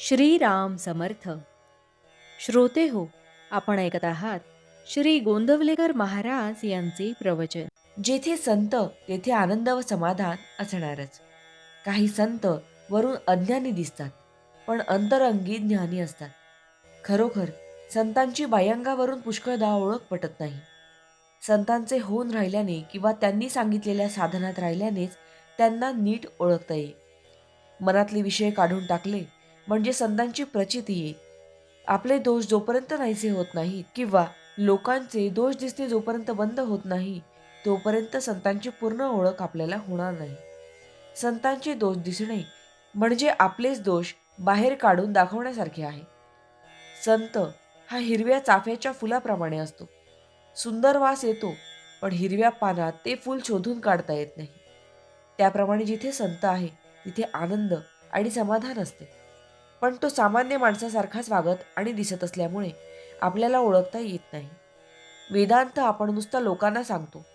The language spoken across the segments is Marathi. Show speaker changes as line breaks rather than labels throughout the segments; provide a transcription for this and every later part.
श्रीराम समर्थ. श्रोते हो आपण ऐकत आहात श्री गोंदवलेकर महाराज यांचे प्रवचन.
जेथे संत तेथे आनंद व समाधान असणारच. काही संत वरून अज्ञानी दिसतात पण अंतरंगी ज्ञानी असतात. खरोखर संतांची बायंगावरून पुष्कळदा ओळख पटत नाही. संतांचे होऊन राहिल्याने किंवा त्यांनी सांगितलेल्या साधनात राहिल्यानेच त्यांना नीट ओळखता येईल. मनातले विषय काढून टाकले म्हणजे संतांची प्रचिती येईल. आपले दोष जोपर्यंत नाहीसे होत नाहीत किंवा लोकांचे दोष दिसणे जोपर्यंत बंद होत नाही तोपर्यंत संतांची पूर्ण ओळख आपल्याला होणार नाही. संतांचे दोष दिसणे म्हणजे आपलेच दोष बाहेर काढून दाखवण्यासारखे आहे. संत हा हिरव्या चाफ्याच्या फुलाप्रमाणे असतो. सुंदर वास येतो पण हिरव्या पानात ते फूल शोधून काढता येत नाही. त्याप्रमाणे जिथे संत आहे तिथे आनंद आणि समाधान असते. पण तो सामान्य माणसासारखाच वागत आणि दिसत असल्यामुळे आपल्याला ओळखता येत नाही. वेदांत आपण नुसता लोकांना सांगतो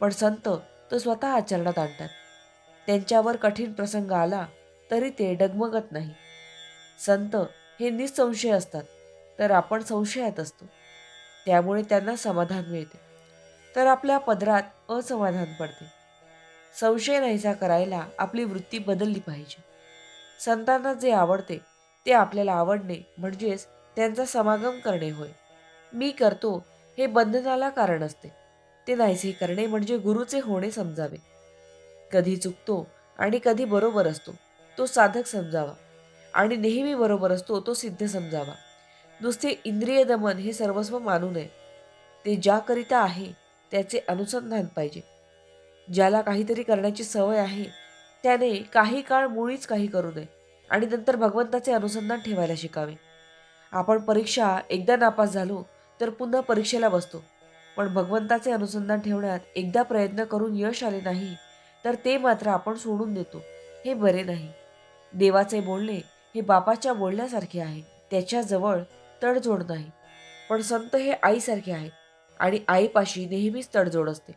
पण संत तो स्वतः आचरणात आणतात. त्यांच्यावर कठीण प्रसंग आला तरी ते डगमगत नाही. संत हे निसंशय असतात तर आपण संशयात असतो. त्यामुळे त्यांना समाधान मिळते. तर आपल्या पदरात असमाधान पडते. संशय नाहीसा करायला आपली वृत्ती बदलली पाहिजे. संतांना जे आवडते ते आपल्याला आवडणे म्हणजेच त्यांचा समागम करणे होय. मी करतो हे बंधनाला कारण असते. ते नाहीसे करणे म्हणजे गुरुचे होणे समजावे. कधी चुकतो आणि कधी बरोबर असतो तो साधक समजावा. आणि नेहमी बरोबर असतो तो सिद्ध समजावा. नुसते इंद्रिय दमन हे सर्वस्व मानू नये. ते ज्याकरिता आहे त्याचे अनुसंधान पाहिजे. ज्याला काहीतरी करण्याची सवय आहे त्याने काही काळ मुळीच काही करू नये. आणि नंतर भगवंताचे अनुसंधान ठेवायला शिकावे. आपण परीक्षा एकदा नापास झालो तर पुन्हा परीक्षेला बसतो. पण भगवंताचे अनुसंधान ठेवण्यात एकदा प्रयत्न करून यश आले नाही तर ते मात्र आपण सोडून देतो. हे बरे नाही. देवाचे बोलणे हे बापाच्या बोलण्यासारखे आहे. त्याच्याजवळ तडजोड नाही. पण संत हे आईसारखे आहेत आणि आईपाशी नेहमीच तडजोड असते.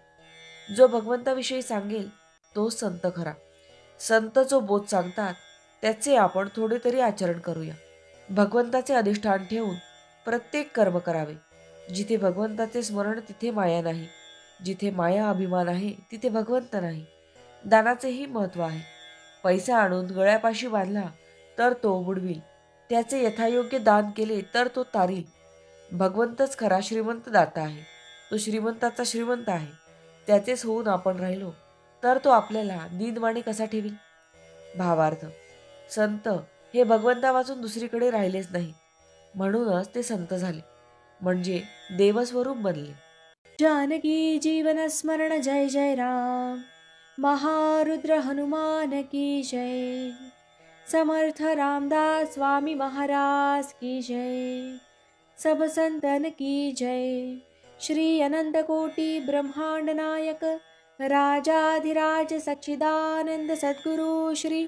जो भगवंताविषयी सांगेल तो संत खरा. संत जो बोध सांगतात त्याचे आपण थोडे तरी आचरण करूया. भगवंताचे अधिष्ठान ठेवून प्रत्येक कर्म करावे. जिथे भगवंताचे स्मरण तिथे माया नाही. जिथे माया अभिमान आहे तिथे भगवंत नाही. दानाचेही महत्त्व आहे. पैसा आणून गळ्यापाशी बांधला तर तो बुडविल. त्याचे यथायोग्य दान केले तर तो तारील. भगवंतच खरा श्रीमंत दाता आहे. तो श्रीमंताचा श्रीमंत आहे. त्याचेच होऊन आपण राहिलो तर तो आपल्याला नींदवाणी कसा ठेवील? भावार्थ संत हे भगवंता वाचून दुसरीकडे राहिलेच नाही म्हणूनच ते संत झाले. म्हणजे देवस्वरूप बनले.
जानकी जीवन स्मरण जय जय राम. महारुद्र हनुमान की जय. समर्थ रामदास स्वामी महाराज की जय. सब संतन की जय. श्री अनंत कोटि ब्रह्मांड नायक. राजाधिराज सच्चिदानंद सद्गुरु श्री